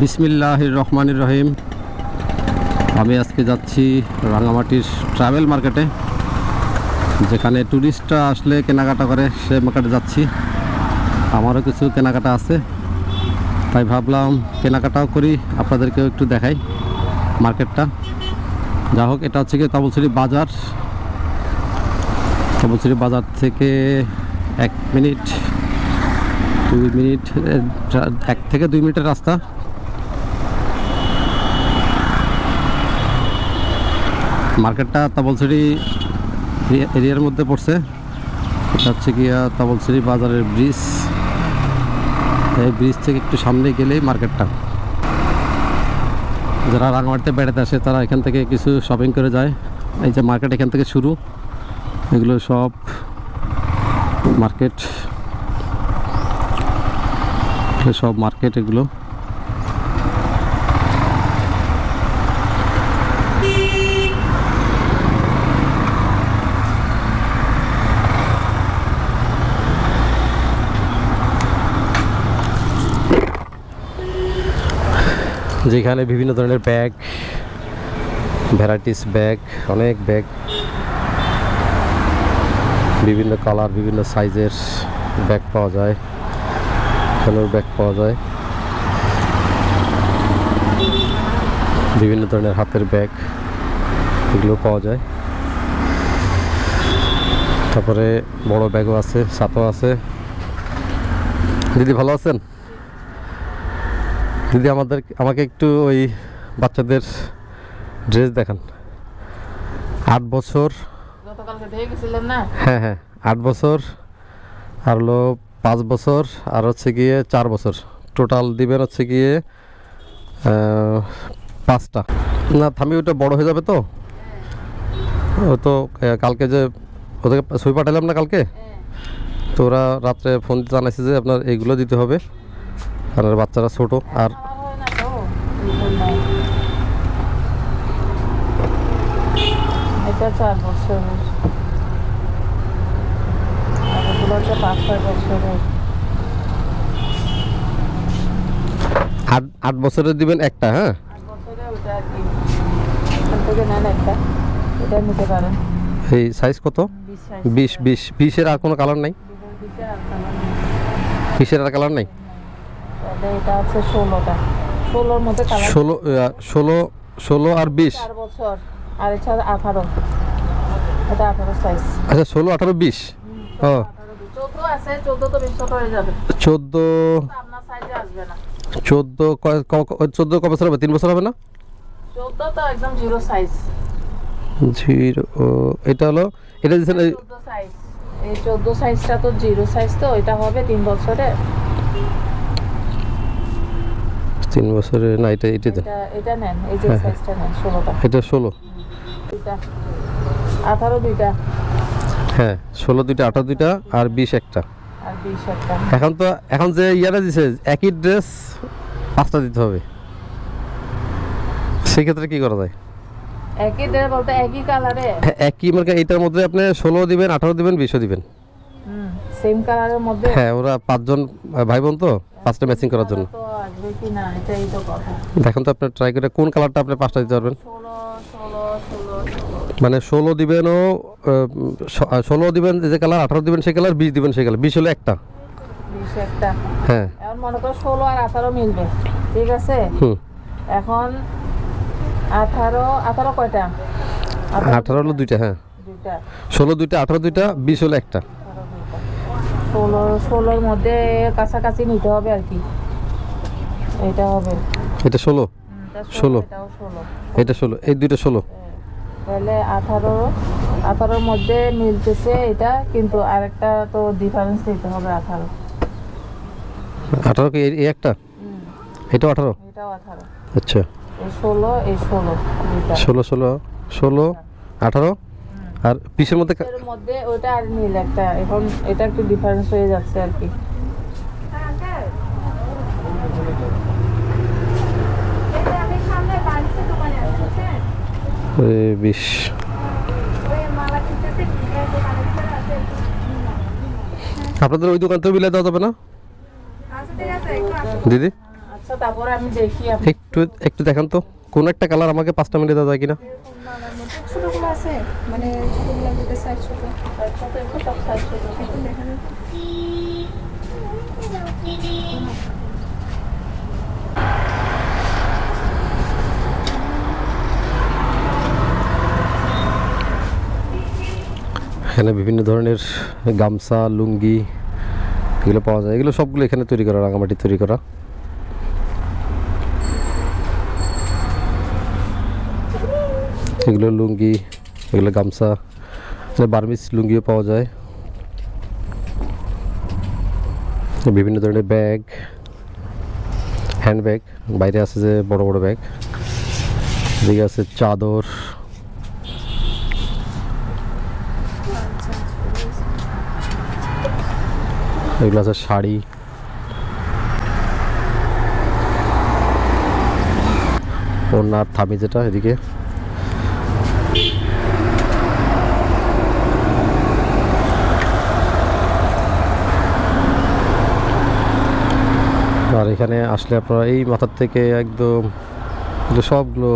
বিসমিল্লাহ রহমানির রহিম। আমি আজকে যাচ্ছি রাঙামাটির ট্রাভেল মার্কেটে, যেখানে ট্যুরিস্টরা আসলে কেনাকাটা করে, সে মার্কেটে যাচ্ছি। আমারও কিছু কেনাকাটা আছে, তাই ভাবলাম কেনাকাটাও করি, আপনাদেরকেও একটু দেখাই মার্কেটটা। যা হোক, এটা হচ্ছে কি তবলছড়ি বাজার। তবলছড়ি বাজার থেকে এক মিনিট, দুই মিনিট এক থেকে দুই মিনিটের রাস্তা। মার্কেটটা এরিয়া- এরিয়ার মধ্যে পড়ছে। এটা হচ্ছে গিয়া তাবলছড়ি বাজারের ব্রিজ। এই ব্রিজ থেকে একটু সামনে গেলেই মার্কেটটা। যারা রাঙামাটিতে বেড়াতে আসে, তারা এখান থেকে কিছু শপিং করে যায়। এই যে মার্কেট এখান থেকে শুরু। এগুলো সব মার্কেট। সব মার্কেট এগুলো। যেখানে বিভিন্ন ধরনের ব্যাগ, ভ্যারাইটিস ব্যাগ, অনেক ব্যাগ, বিভিন্ন কালার, বিভিন্ন সাইজের ব্যাগ পাওয়া যায় এখানেও ব্যাগ পাওয়া যায়, বিভিন্ন ধরনের হাতের ব্যাগ, এগুলো পাওয়া যায়। তারপরে বড় ব্যাগও আছে ছাতাও আছে। দিদি ভালো আছেন? দিদি আমাদের আমাকে একটু ওই বাচ্চাদের ড্রেস দেখান। আট বছর হ্যাঁ হ্যাঁ আট বছর আর হলো পাঁচ বছর আর হচ্ছে গিয়ে চার বছর। টোটাল দিবেন হচ্ছে গিয়ে পাঁচটা। না থামি ওটা বড় হয়ে যাবে তো? ও তো কালকে যে ওদেরকে ছবি পাঠালাম না কালকে? তো ওরা রাত্রে ফোন জানাইছে যে আপনার এইগুলো দিতে হবে। আর বাচ্চারা ছোট আর। এটা বছরের। আট আট বছরের দিবেন একটা হ্যাঁ? এই সাইজ কত? বিশ বিশ বিশের আর কোনো কালার নাই? বিশের আর কালার নেই। বিশের আর কালার নাই তাহলে এটা আছে ষোলোটা। ষোলোর মধ্যে ষোলো ষোলো ষোলো আর বিশ। চার বছর। আর এছাড়া আঠারো। এটা আঠারো সাইজ আচ্ছা ষোলো আঠারো বিশ। ও। চোদ্দ চোদ্দ চোদ্দ ক- বছর হবে? তিন বছর হবে না? একদম জিরো সাইজ জিরো এটা হলো এটা চোদ্দ সাইজটা তো জিরো সাইজ তো এটা হবে তিন বছরে। তিন বছরে না এটা এটা দেন। এটা এটা নেন এই যে হ্যাঁ, হ্যাঁ। সাইজটা নেন ষোলোটা। এটা ষোলো। দুইটা। আঠারো দুইটা। হ্যাঁ ষোলো দুইটা আঠারো দুইটা আর বিশ একটা। আর বিশ একটা। এখন তো এখন যে ইয়ারা দিছে একই ড্রেস পাঁচটা দিতে হবে। সেক্ষেত্রে কি করা যায়? একই দেড় বলতে একই কালারে। হ্যাঁ, একই মানে এইটার মধ্যে আপনি ষোলো দিবেন আঠারো দিবেন বিশও দিবেন। হুম সেম কালারের মধ্যে। হ্যাঁ ওরা পাঁচজন ভাই বোন তো পাঁচটা ম্যাচিং করার জন্য। তো আসবে কি না এটাই তো কথা। দেখুন তো আপনি ট্রাই করে কোন কালারটা আপনি পাঁচটা দিতে পারবেন? মানে ষোলো দিবেন ও ষোলো দিবেন যে কালার আঠারো দিবেন সেই কালার বিশ দিবেন সেই কালার বিশ হলো একটা। হ্যাঁ। এখন মনে করো ষোলো আর আঠারো মিলবে ঠিক আছে? এখন আঠারো আঠারো কয়টা? আঠারো হলো দুইটা হ্যাঁ। ষোলো দুইটা আঠারো দুইটা বিশ হলো একটা। ষোলো ষোলোর মধ্যে কাছাকাছি নিতে হবে আর কি। এটা হবে। এটা ষোলো? এটা ষোলো। এটা ষোলো? এই দুইটা ষোলো। তাহলে আঠারো আঠারোর মধ্যে মিলতেছে এটা কিন্তু আরেকটা তো ডিফারেন্স দিতে হবে আঠারো। আঠারো কি এই- একটা? এটাও আঠারো? এটাও আঠারো। আচ্ছা। ষোলো এই ষোলো ষোলো ষোলো ষোলো আঠারো? আর পিসের মধ্যে মধ্যে ওটা আর নীল একটা। এখন এটা একটু ডিফারেন্স হয়ে যাচ্ছে আর কি আমি সামনে বাড়িতে দোকানে আছি বুঝছেন এ, বিশ। আপনাদের ওই দোকান থেকে বিলাই দেওয়া যাবে না? দিদি? একটু একটু দেখান তো। কোন একটা কালার আমাকে পাঁচটা মিনিট দেওয়া যায় কিনা? মানে ছোটগুলো যেটা সাইজ ছোট সাথে একটু সব সাইজ ছোট ছোট। একটু দেখা যাচ্ছে এখানে বিভিন্ন ধরনের গামছা, লুঙ্গি এগুলো পাওয়া যায়। এগুলো সবগুলো এখানে তৈরি করা, রাঙামাটি তৈরি করা। এগুলো লুঙ্গি, এগুলো গামছা বার্মিস লুঙ্গিও পাওয়া যায়। বিভিন্ন ধরনের ব্যাগ হ্যান্ড ব্যাগ বাইরে আছে যে বড় বড় ব্যাগ। এদিকে আছে চাদর এগুলো আছে শাড়ি। ওনার থামি যেটা এদিকে। আর এখানে আসলে আপনারা এই মাথার থেকে একদম সবগুলো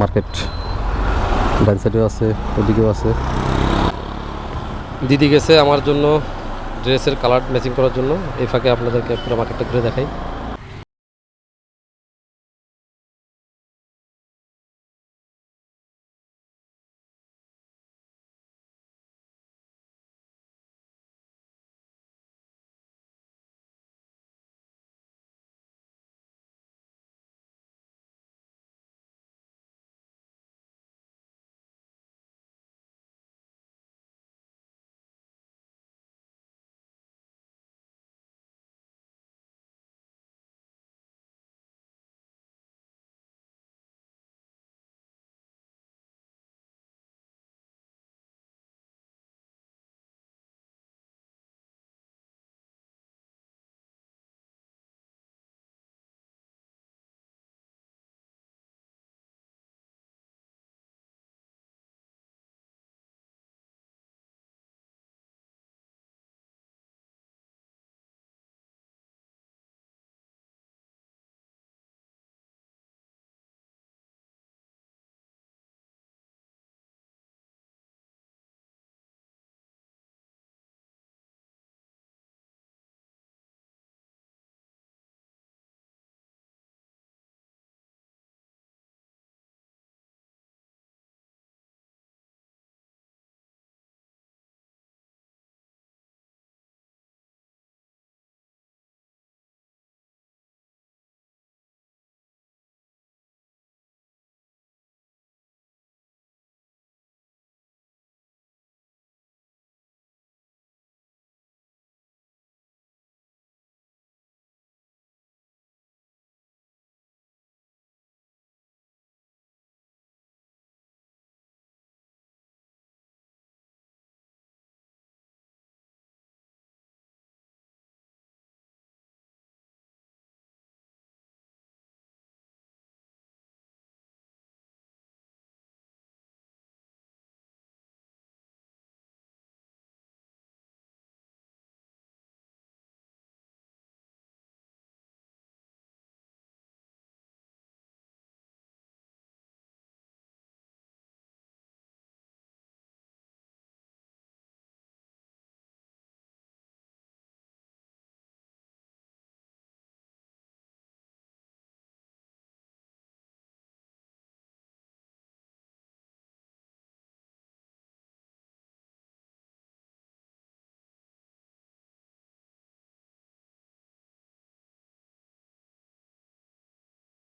মার্কেট, ডান সাইডেও আছে, ওদিকেও আছে। দিদি গেছে আমার জন্য। ড্রেসের কালার ম্যাচিং করার জন্য এই ফাঁকে আপনাদেরকে পুরো মার্কেটটা ঘুরে দেখাই।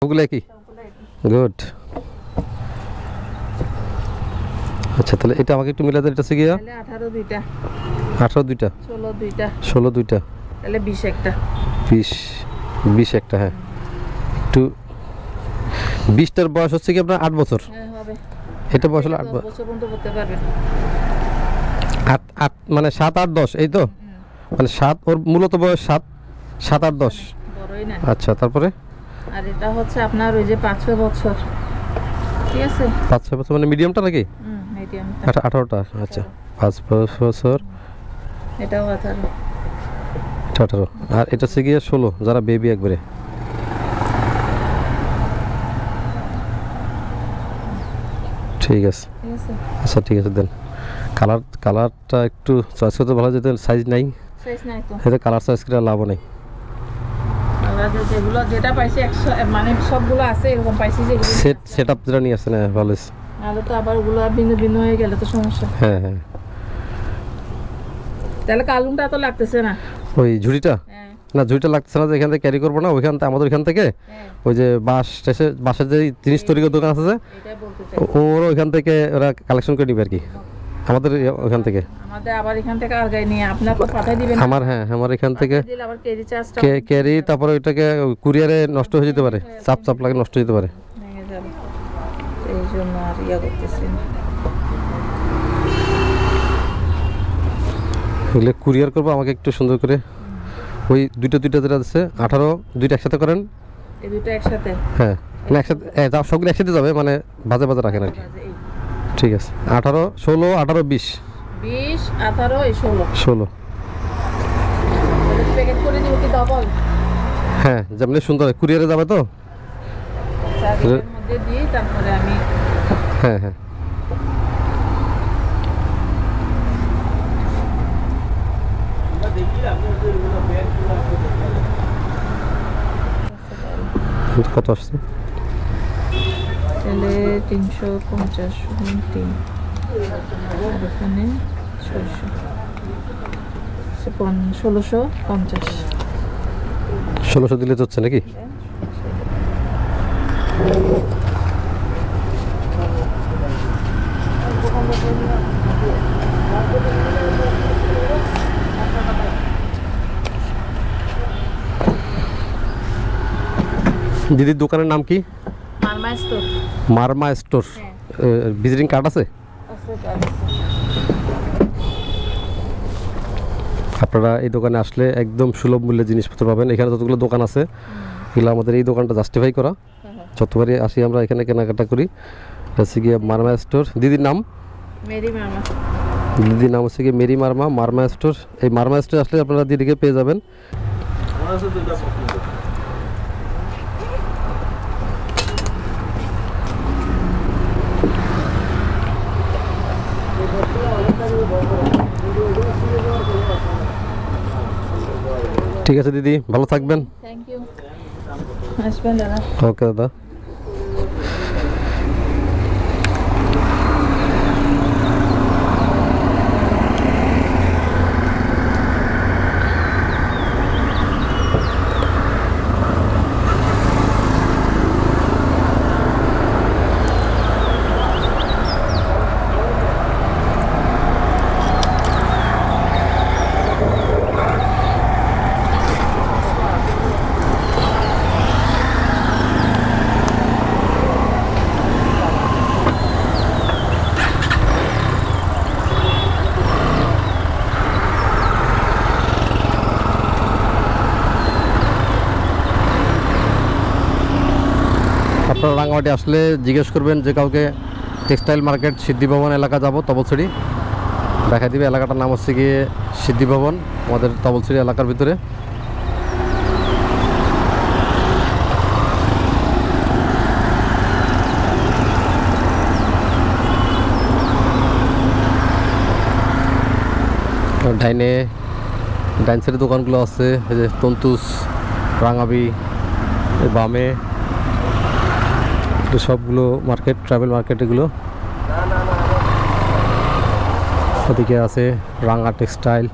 ওগুলো কি? গুড। আচ্ছা তাহলে এটা আমাকে একটু মিলে এটা তাহলে আঠারো দুইটা। আঠারো দুইটা? ষোলো দুইটা। ষোলো দুইটা? তাহলে বিশ একটা। বিশ বিশ একটা হ্যাঁ। একটু বিশটার বয়স হচ্ছে কি আপনার আট বছর? হ্যাঁ হবে। এটা বয়স হলো আট বছর আট আট মানে সাত আট দশ এই তো? মানে সাত ওর মূলত বয়স সাত সাত আট দশ। বড়ই না আচ্ছা তারপরে? আর এটা হচ্ছে আপনার ওই যে পাঁচ বছর। ঠিক আছে? পাঁচ বছর মানে মিডিয়ামটা নাকি? মিডিয়ামটা আঠারোটা? আচ্ছা পাঁচ বছর। এটাও আঠারো। আঠারো। আর এটা হচ্ছে গিয়ে ষোলো যারা বেবি একবারে। ঠিক আছে। আচ্ছা ঠিক আছে দেন। কালার কালারটা একটু চয়েস করতে ভালো যেতে সাইজ নাই। সাইজ নাই তো। এটা কালার চয়েস করে লাভ নেই। আমরা যে- যেগুলো যেটা পাইছি একশো মানে সবগুলো আছে এরকম পাইছি যেগুলো সেট সেট আপ যেটা নিয়ে আসছে ভালো হয়েছে। নাহলে তো আবার ওগুলো ভিন্ন ভিন্ন হয়ে গেলে তো সমস্যা। হ্যাঁ হ্যাঁ। তাহলে কালুংটা তো লাগতেছে না। ওই ঝুড়িটা? হ্যাঁ। না ঝুড়িটা লাগতেছে না যে এখান থেকে ক্যারি করব না ওইখান আমাদের এখান থেকে ওই যে বাস স্টেশন বাসের যে জিনিস তৈরি দোকান আছে ওরা ওইখান থেকে ওরা কালেকশন করে নিবে আর কি। আমাদের ওইখান থেকে? আমাদের আবার এখান থেকে আগাই নিয়ে আপনার তো পাঠাই দিবেন আমার হ্যাঁ আমার এখান থেকে আবার কেজি চার্জটা কে- ক্যারি তারপরে ওইটাকে কুরিয়ারে নষ্ট হয়ে যেতে পারে। চাপ চাপ লাগে নষ্ট হয়ে যেতে পারে। এই জন্য আর ইয়া করতেছি। এগুলো কুরিয়ার করব আমাকে একটু সুন্দর করে। ওই দুইটা দুইটা যেটা আছে আঠারো দুইটা একসাথে করেন? এই দুটো একসাথে? হ্যাঁ না একসাথে এ, সবগুলো একসাথে যাবে মানে বাজে বাজে রাখেন আর কি। ঠিক আছে। আঠারো ষোলো আঠারো বিশ। বিশ আঠারো ষোলো। ষোলো। প্যাকেট করে দিব কি ডবল হ্যাঁ যেমনি সুন্দর। কুরিয়ারে যাবে তো? মধ্যে দিয়ে তারপরে আমি হ্যাঁ হ্যাঁ। কত আসছে? তাহলে তিনশো পঞ্চাশ তিন আর এখানে ছয়শো। ষোলোশো পঞ্চাশ। ষোলোশো দিলে হচ্ছে নাকি? দিদির দোকানের নাম কি? মারমা স্টোর মারমা স্টোর হ্যাঁ ভিজিটিং কার্ড আছে। আপনারা এই দোকানে আসলে একদম সুলভ মূল্যে জিনিসপত্র পাবেন। এখানে যতগুলো দোকান আছে এগুলো আমাদের এই দোকানটা জাস্টিফাই করা। হ্যাঁ, হ্যাঁ। যতবারই আসি আমরা এখানে কেনাকাটা করি। হচ্ছে গিয়ে মারমা স্টোর দিদির নাম? মেরি দিদির নাম হচ্ছে গিয়ে মেরি মারমা মারমা স্টোর এই মারমা স্টোর আসলে আপনারা দিদিকে পেয়ে যাবেন। ঠিক আছে দিদি। ভালো থাকবেন। থ্যাংক ইউ আসবেন দাদা। ওকে দাদা। আপনারা রাঙামাটি আসলে জিজ্ঞেস করবেন যে কাউকে টেক্সটাইল মার্কেট সিদ্ধি ভবন এলাকা যাব, তবলছড়ি। দেখা দিবে, এলাকাটার নাম হচ্ছে গিয়ে সিদ্ধি ভবন, আমাদের তবলছড়ি এলাকার ভিতরে। ডাইনে ডাইন দোকানগুলো আছে, এই যে তন্তুস, রাঙাবি বামে। সবগুলো মার্কেট ট্রাভেল মার্কেট এগুলো। ওদিকে আছে রাঙা টেক্সটাইল